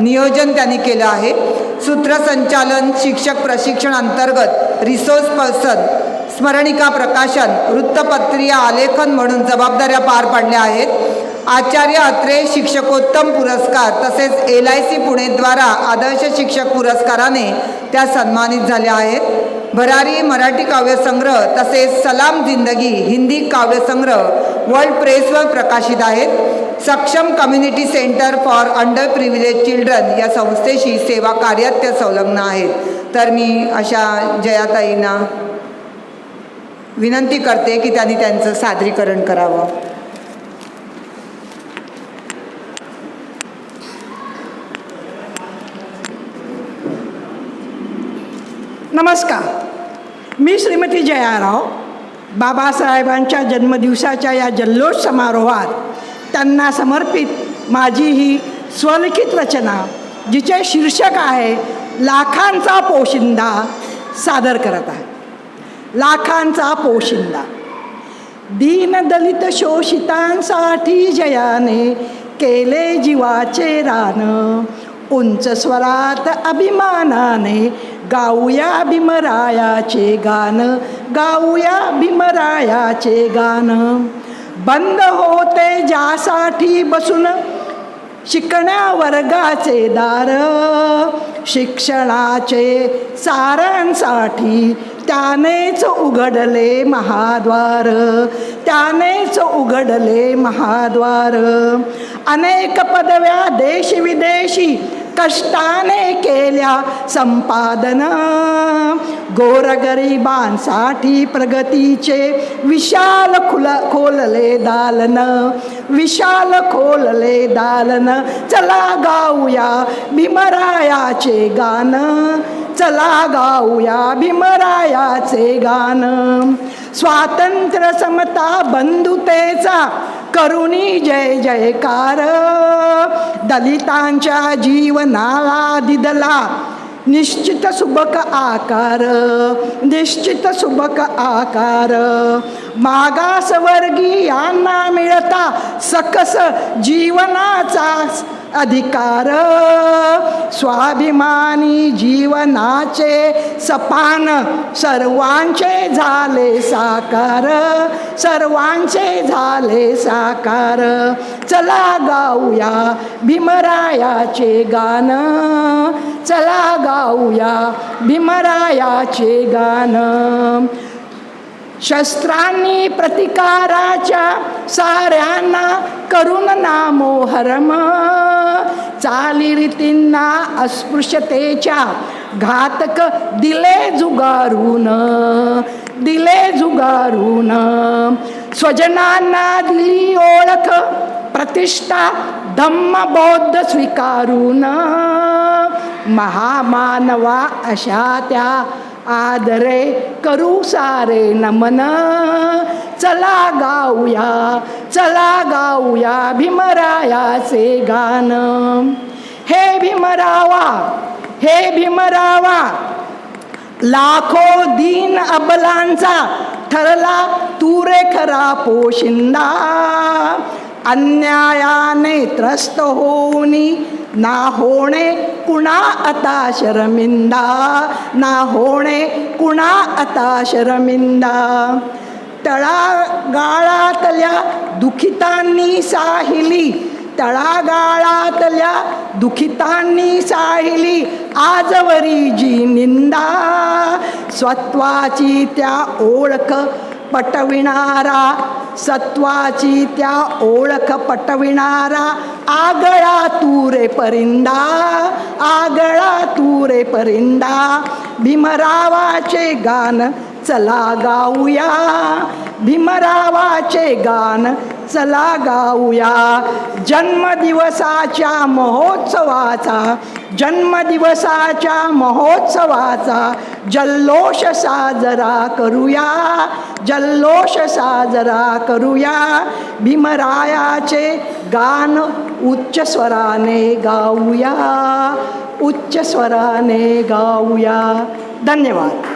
नियोजन त्यांनी केलं आहे. सूत्रसंचालन शिक्षक प्रशिक्षण अंतर्गत रिसोर्स पर्सन स्मरणिका प्रकाशन वृत्तपत्रीय आलेखन म्हणून जबाबदाऱ्या पार पाडल्या आहेत. आचार्य अत्रे शिक्षकोत्तम पुरस्कार तसेच एल आय सी पुणेद्वारा आदर्श शिक्षक पुरस्काराने त्या सन्मानित झाल्या आहेत. भरारी मराठी काव्यसंग्रह तसेच सलाम जिंदगी हिंदी काव्यसंग्रह वर्ल्ड प्रेसवर प्रकाशित आहेत. Saksham community centre for under privilege children या संस्थेशी सेवा कार्यात त्या संलग्न आहेत. तर मी अशा जयाताईंना विनंती करते की त्यांनी त्यांचं सादरीकरण करावं. नमस्कार. मी श्रीमती जयाराव बाबासाहेबांच्या जन्मदिवसाच्या या जल्लोष समारोहात त्यांना समर्पित माझी ही स्वलिखित रचना जिचे शीर्षक आहे लाखांचा पोशिंदा सादर करत आहे. लाखांचा पोशिंदा. दीनदलित शोषितांसाठी जयाने केले जीवाचे रान. उंच स्वरात अभिमानाने गाऊया भीमरायाचे गाणं गाऊया भीमरायाचे गाणं बंद होते ज्यासाठी बसून शिकण्या वर्गाचे दार. शिक्षणाचे सारांसाठी त्यानेच उघडले महाद्वार. त्यानेच उघडले महाद्वार. अनेक पदव्या देशविदेशी कष्टाने केल्या संपादन. गोरगरिबांसाठी प्रगतीचे विशाल खुल खोलले दालन. विशाल खोलले दालन. चला गाऊया भीमरायाचे गान चला गाऊया भीमरायाचे गान स्वातंत्र्य समता बंधुतेचा करुणी जय जयकार. दलितांच्या जीवनाला दिदला निश्चित सुबक आकार निश्चित सुबक आकार. मागासवर्गीयांना मिळता सकस जीवनाचा अधिकार स्वाभिमानी जीवनाचे सपान सर्वांचे झाले साकार सर्वांचे झाले साकार. चला गाऊया भीमरायाचे गान चला गाऊया भीमरायाचे गान. शस्त्रांनी प्रतिकाराच्या साऱ्यांना करून नामोहरम चालीरीतींना अस्पृश्यतेच्या घातक दिले जुगारून दिले जुगारून. स्वजनांना दिली ओळख प्रतिष्ठा धम्म बौद्ध स्वीकारून. महामानवा अशा त्या आदरे करू सारे नमन. चला गाऊया. चला गाऊया भीमरायाचे गाण. हे भीमरावा हे भीमरावा लाखो दीन अबलांचा ठरला तू रे खरा पोशिंदा. अन्यायाने त्रस्त होऊनी ना होणे कुणा आता शरमिंदा ना होणे कुणा आता शरमिंदा. तळागाळातल्या दुखितांनी साहिली. तळागाळातल्या दुखितांनी साहिली. आजवरी जी निंदा स्वत्वाची त्या ओळख पटविणारा सत्वाची त्या ओळख पटविणारा आगळा तुरे परिंदा आगळा तुरे परिंदा. भीमरावाचे गान चला गाऊया. भीमरावाचे गान चला गाऊया. जन्मदिवसाच्या महोत्सवाचा जन्मदिवसाच्या महोत्सवाचा जल्लोष साजरा करूया. जल्लोष साजरा करूया. भीमरायाचे गान उच्च स्वराने गाऊया. उच्च स्वराने गाऊया. धन्यवाद.